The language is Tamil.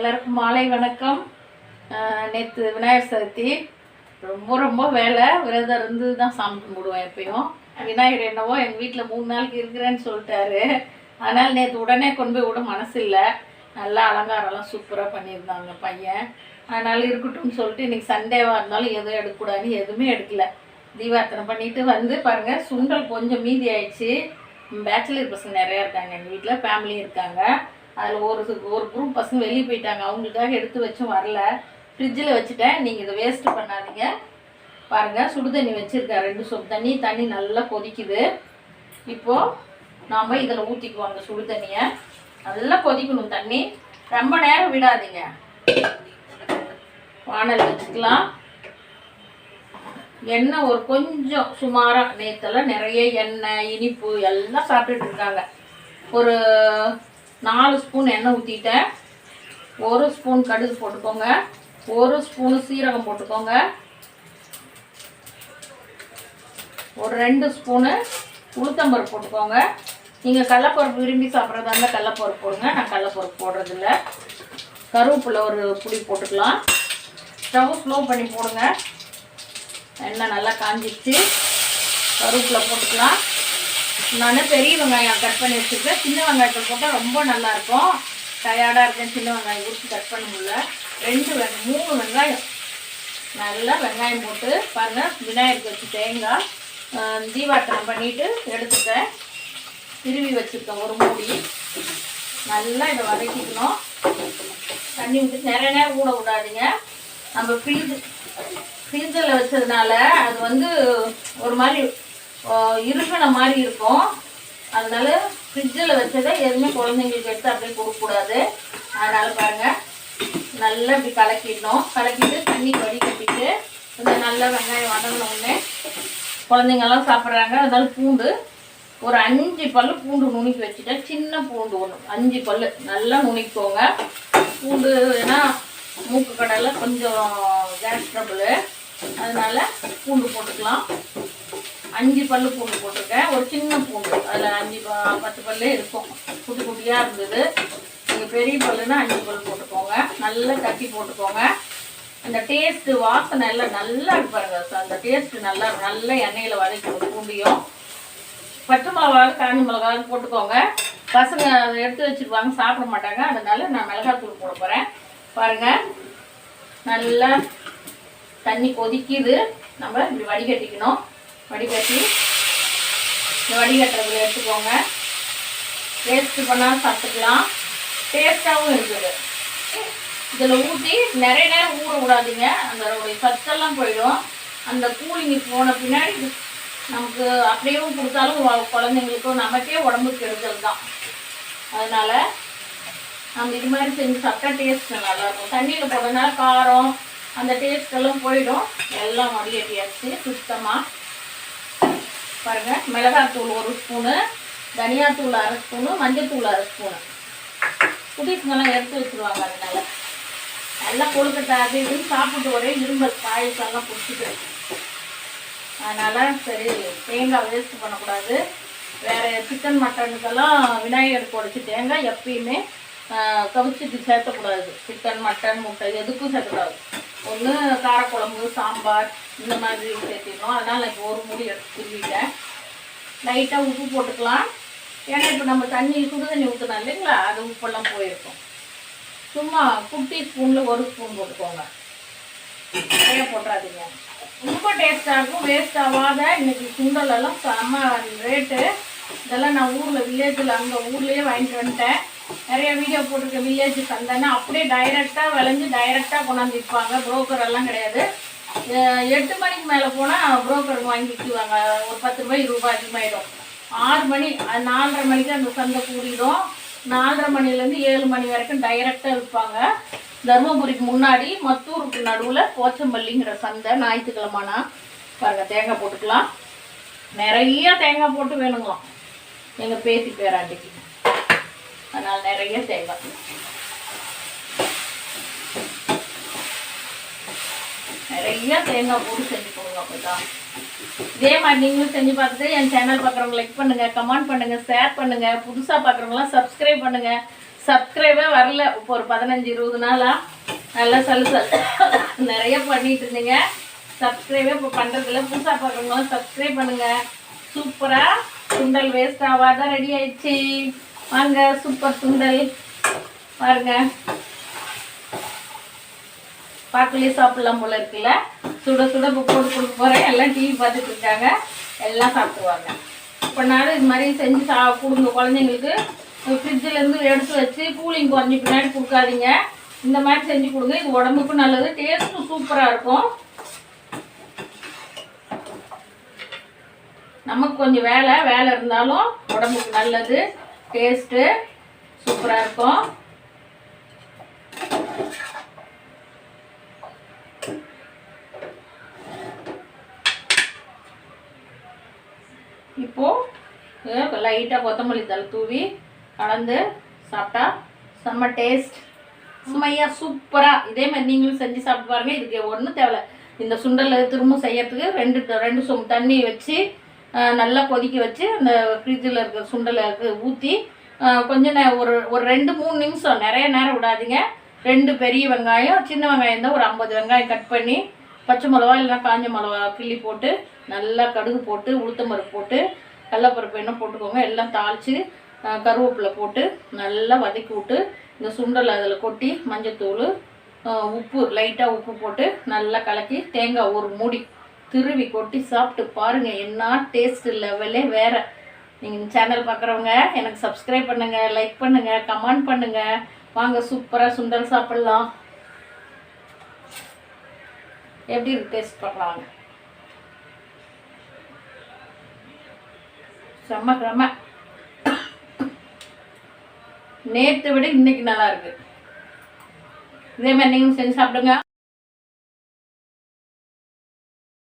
எல்லாருக்கும் மாலை வணக்கம். நேற்று விநாயகர் சதுர்த்தி. ரொம்ப ரொம்ப வேலை. விரதம் இருந்து தான் சாமி கும்பிடுவேன் எப்பயும். விநாயகர் என்னவோ எங்கள் வீட்டில் மூணு நாளைக்கு இருக்கிறேன்னு சொல்லிட்டாரு. அதனால் நேற்று உடனே கொண்டு போய் விட மனசு இல்லை நல்லா அலங்காரம்லாம் சூப்பராக பண்ணியிருந்தாங்க பையன். அதனால் இருக்கட்டும்னு சொல்லிட்டு இன்றைக்கி சண்டேவாக இருந்தாலும் எதுவும் எடுக்கக்கூடாதுன்னு எதுவுமே எடுக்கல. தீபார்த்தனை பண்ணிவிட்டு வந்து பாருங்கள் சுண்டல் கொஞ்சம் மீதி ஆயிடுச்சு. பேச்சுலர் பசங்க நிறையா இருக்காங்க எங்கள் வீட்டில் ஃபேமிலி இருக்காங்க. அதில் ஒரு ஒரு குரூப் பசங்க வெளியே போயிட்டாங்க. அவங்களுக்காக எடுத்து வச்சும் வரல. ஃப்ரிட்ஜில் வச்சுட்டேன். நீங்கள் இதை வேஸ்ட்டு பண்ணாதீங்க. பாருங்கள் சுடு தண்ணி வச்சுருக்கேன் ரெண்டு சொப்பு தண்ணி தண்ணி நல்லா கொதிக்குது. இப்போது நாம் இதில் ஊற்றிக்குவோம் அந்த சுடு தண்ணியை. நல்லா கொதிக்கணும் தண்ணி. ரொம்ப நேரம் விடாதீங்க. வானல் வச்சுக்கலாம். எண்ணெய் ஒரு கொஞ்சம் சுமாராக நேற்றுல நிறைய எண்ணெய் இனிப்பு எல்லாம் சாப்பிட்டுட்டு இருக்காங்க. ஒரு நாலு ஸ்பூன் எண்ணெய் ஊற்றிட்டேன் ஒரு ஸ்பூன் கடுகு போட்டுக்கோங்க. ஒரு ஸ்பூனு சீரகம் போட்டுக்கோங்க. ஒரு ரெண்டு ஸ்பூனு உளுத்தம்பருப்பு போட்டுக்கோங்க. நீங்கள் கடலப்பருப்பு விரும்பி சாப்பிட்றதா இருந்தால் கடலப்பருப்பு போடுங்க. நான் கடலப்பருப்பு போடுறதில்ல. கருவேப்பிலை ஒரு புளி போட்டுக்கலாம். ஸ்டவ் ஸ்லோ பண்ணி போடுங்க. எண்ணெய் நல்லா காஞ்சிச்சு கருவேப்பிலை போட்டுக்கலாம். நான் பெரிய வெங்காயம் கட் பண்ணி வச்சுருக்கேன். சின்ன வெங்காயத்தை போட்டால் ரொம்ப நல்லாயிருக்கும் டயர்டாக இருக்கேன் சின்ன வெங்காயம் உரிச்சு கட் பண்ண முடியல. ரெண்டு வெங்க மூணு வெங்காயம். நல்லா வெங்காயம் போட்டு பாருங்கள் விநாயகருக்கு வச்சு தேங்காய் தீபாட்டனம் தீபார்த்தனை பண்ணிவிட்டு எடுத்துட்டேன். திருவி வச்சுருக்கேன் ஒரு மூடி. நல்லா இதை வதக்கிக்கணும். தண்ணி விட்டு நிறைய நேரம் ஊட விடாதீங்க. நம்ம ஃப்ரீஜ் ஃப்ரீசரில் வச்சதுனால அது வந்து ஒரு மாதிரி இருப்பின மாதிரி இருக்கும். அதனால ஃப்ரிட்ஜில் வச்சதை எதுவுமே குழந்தைங்களுக்கு எடுத்து அப்படியே கொடுக்கக்கூடாது. அதனால் பாருங்கள் நல்லா இப்படி கலக்கிடணும். கலக்கிட்டு தண்ணி வடிகட்டிட்டு இந்த நல்லா வெங்காயம் வதங்கினோடனே குழந்தைங்கெல்லாம் சாப்பிட்றாங்க. அதனால பூண்டு ஒரு அஞ்சு பல்லு பூண்டு நுணுக்கி வச்சுட்டேன். சின்ன பூண்டு ஒன்று அஞ்சு பல்லு. நல்லா நுணுக்கிக்கோங்க. பூண்டு ஏன்னா மூக்கு கடலில் கொஞ்சம் கேஸ் ட்ரபுள் அதனால பூண்டு போட்டுக்கலாம். அஞ்சு பல்லு பூண்டு போட்டிருக்கேன். ஒரு சின்ன பூண்டு. அதில் அஞ்சு ப- பத்து பல்லு இருக்கும். குட்டி குட்டியாக இருந்தது. நீங்கள் பெரிய பல்லுன்னா அஞ்சு பல் போட்டுக்கோங்க. நல்லா தட்டி போட்டுக்கோங்க. அந்த டேஸ்ட்டு வாசனை எல்லாம் நல்லா இருப்பாருங்க பாருங்க அந்த டேஸ்ட்டு நல்லா நல்லா எண்ணெயில் வதக்கணும் பூண்டியும். பச்சை மிளகா காஞ்சி மிளகாவது போட்டுக்கோங்க. பசங்க அதை எடுத்து வச்சுருவாங்க சாப்பிட மாட்டாங்க. அதனால நான் மிளகாத்தூள் போட போகிறேன் பாருங்கள் நல்லா தண்ணி கொதிக்குது. நம்ம இப்படி வடிகட்டிக்கணும். வடிகட்டி. இந்த வடிகட்டுறதுல எடுத்துக்கோங்க. டேஸ்ட் பண்ணால் சாப்பிட்டுக்கலாம். டேஸ்ட்டாகவும் இருக்குது. இதில் ஊற்றி நிறைய நேரம் ஊற விடாதீங்க அந்த அதோடைய சத்தெல்லாம் போயிடும். அந்த கூலிங்கு போன பின்னாடி நமக்கு அப்படியேவும் கொடுத்தாலும் குழந்தைங்களுக்கும் நமக்கே உடம்பு கெடுதல் தான். அதனால் நம்ம இது மாதிரி செஞ்சு சாப்பிட்டா டேஸ்ட் நல்லாயிருக்கும். தண்ணியில் போடுறதுனால காரம் அந்த டேஸ்ட் எல்லாம் போயிடும். எல்லாம் வடிகட்டியாச்சு சுத்தமாக பாருங்கள் மிளகாத்தூள் ஒரு ஸ்பூனு தனியாத்தூள் அரை ஸ்பூனு மஞ்சத்தூள் அரை ஸ்பூனு குட்டீஸ்ங்கெல்லாம் எடுத்து வச்சுருவாங்க அதனால. நல்லா கொழுக்கட்டை அது இதுன்னு சாப்பிட்டு ஒரே இரும்பல் பாயசம்லாம் பிடிச்சிட்டு. அதனால் சரி தேங்காய் வேஸ்ட் பண்ணக்கூடாது. வேறு சிக்கன் மட்டனுக்கெல்லாம் விநாயகருக்கு உடச்சி தேங்காய் எப்பயுமே கவிச்சிட்டு சேர்த்தக்கூடாது. சிக்கன் மட்டன் முட்டை எதுக்கும் சேர்த்தக்கூடாது. ஒன்று காரக்குழம்பு சாம்பார் இந்த மாதிரி சேர்த்திக்கணும் அதனால் இப்போ ஒரு மூடி எடுத்து திருவிட்டேன் லைட்டாக உப்பு போட்டுக்கலாம். ஏன்னா இப்போ நம்ம தண்ணி சுடு தண்ணி ஊற்றணும் இல்லைங்களா அது உப்பெல்லாம் போயிருக்கும். சும்மா குட்டி ஸ்பூனில் ஒரு ஸ்பூன் போட்டுக்கோங்க. நிறைய போட்டுறாதீங்க. ரொம்ப டேஸ்ட்டாக இருக்கும். வேஸ்ட் ஆகாத. இன்னைக்கு சுண்டலெல்லாம் செம்ம ரேட்டு இதெல்லாம் நான் ஊரில் வில்லேஜில் அங்கே ஊர்லேயே வாங்கிட்டு வந்துட்டேன். நிறைய வீடியோ போட்டிருக்க வில்லேஜ் சந்தைன்னா அப்படியே டைரெக்டாக விளைஞ்சு டைரெக்டாக கொண்டாந்து விற்பாங்க. புரோக்கர் எல்லாம் கிடையாது. எட்டு மணிக்கு மேலே போனால் புரோக்கர் வாங்கி விற்குவாங்க ஒரு பத்து ரூபாய் ரூபாய் அதிகமாயிடும். ஆறு மணி நாலரை மணிக்கு அந்த சந்தை கூடிடும். நாலரை மணிலேருந்து ஏழு மணி வரைக்கும் டைரெக்டாக விற்பாங்க. தருமபுரிக்கு முன்னாடி மத்தூருக்கு நடுவில் போச்சம்பள்ளிங்கிற சந்தை ஞாயிற்றுக்கிழமானா பாருங்கள் தேங்காய் போட்டுக்கலாம். நிறைய தேங்காய் போட்டு வேணுங்களாம். எங்கள் பேத்தி பேராண்டிக்கு. அதனால் நிறைய தேங்காய். நிறைய தேங்காய் போட்டு செஞ்சு கொடுங்க அப்படிதான் இதே மாதிரி நீங்களும் செஞ்சு பார்த்துட்டு என் சேனல் பார்க்குறவங்க லைக் பண்ணுங்க கமெண்ட் பண்ணுங்க ஷேர் பண்ணுங்க. புதுசாக பார்க்குறவங்களாம் சப்ஸ்கிரைப் பண்ணுங்க. சப்ஸ்கிரைபே வரல. இப்போ ஒரு பதினஞ்சு இருபது நாளா நல்லா சலுசல் நிறைய பண்ணிட்டு இருந்தீங்க. சப்ஸ்கிரைபே இப்போ பண்ணுறதில்ல புதுசாக பார்க்குறவங்களாம் சப்ஸ்கிரைப் பண்ணுங்க. சூப்பராக சுண்டல் வேஸ்ட் ஆகாத ரெடி ஆயிடுச்சு. வாங்க சூப்பர் சுண்டல். பாருங்க. பார்க்கலையே சாப்பிடலாம் போல இருக்குல்ல? சுட சுட இப்போ போட்டு கொடுக்க போகிறேன் எல்லாம் டிவி பார்த்துட்டு இருக்காங்க. எல்லாம் சாப்பிடுவாங்க இப்போ நானும் இது மாதிரி செஞ்சு சா கொடுங்க. குழந்தைங்களுக்கு ஃப்ரிட்ஜிலேருந்து எடுத்து வச்சு கூலிங் குறைஞ்சி பின்னாடி கொடுக்காதீங்க. இந்த மாதிரி செஞ்சு கொடுங்க. இது உடம்புக்கும் நல்லது. டேஸ்ட்டும் சூப்பராக இருக்கும். நமக்கு கொஞ்சம் வேலை. வேலை இருந்தாலும் உடம்புக்கு நல்லது. டேஸ்ட்டு சூப்பராக இருக்கும். இப்போது லைட்டாக கொத்தமல்லி தலை தூவி கலந்து சாப்பிட்டா செம்ம டேஸ்ட் செம்மையாக சூப்பராக இதே மாதிரி நீங்களும் செஞ்சு சாப்பிட்டு பாருங்கள் இதுக்கு ஒன்றும் தேவையில்ல. இந்த சுண்டலை திரும்ப செய்யறதுக்கு ரெண்டு ரெண்டு சொம்பு தண்ணி வச்சு நல்லா கொதிக்க வச்சு அந்த ஃப்ரிட்ஜில் இருக்கிற சுண்டலை ஊற்றி கொஞ்சம் ஒரு ஒரு ரெண்டு மூணு நிமிஷம் நிறைய நேரம் விடாதீங்க. ரெண்டு பெரிய வெங்காயம் சின்ன வெங்காயம் தான் ஒரு ஐம்பது வெங்காயம் கட் பண்ணி பச்சை மிளவா இல்லைன்னா காஞ்ச மிளவா கிள்ளி போட்டு நல்லா கடுகு போட்டு உளுத்தம்பருப்பு போட்டு கடலப்பருப்பு என்ன போட்டுக்கோங்க. எல்லாம் தாளித்து கருவேப்பிலை போட்டு நல்லா வதக்கி விட்டு இந்த சுண்டல் அதில் கொட்டி மஞ்சத்தூள் உப்பு லைட்டாக உப்பு போட்டு நல்லா கலக்கி தேங்காய் ஒரு மூடி திருவி கொட்டி சாப்பிட்டு பாருங்கள் என்ன டேஸ்ட் லெவலே வேற. நீங்கள் இந்த சேனல் பார்க்குறவங்க எனக்கு சப்ஸ்கிரைப் பண்ணுங்கள் லைக் பண்ணுங்கள் கமெண்ட் பண்ணுங்கள் வாங்க சூப்பராக சுண்டல் சாப்பிட்லாம். எப்படி இருக்கு டேஸ்ட் பார்க்கலாம். செம்ம செம்ம நேற்றை விட இன்னைக்கு நல்லா இருக்கு. இதே மாதிரி நீங்களும் செஞ்சு சாப்பிடுங்க.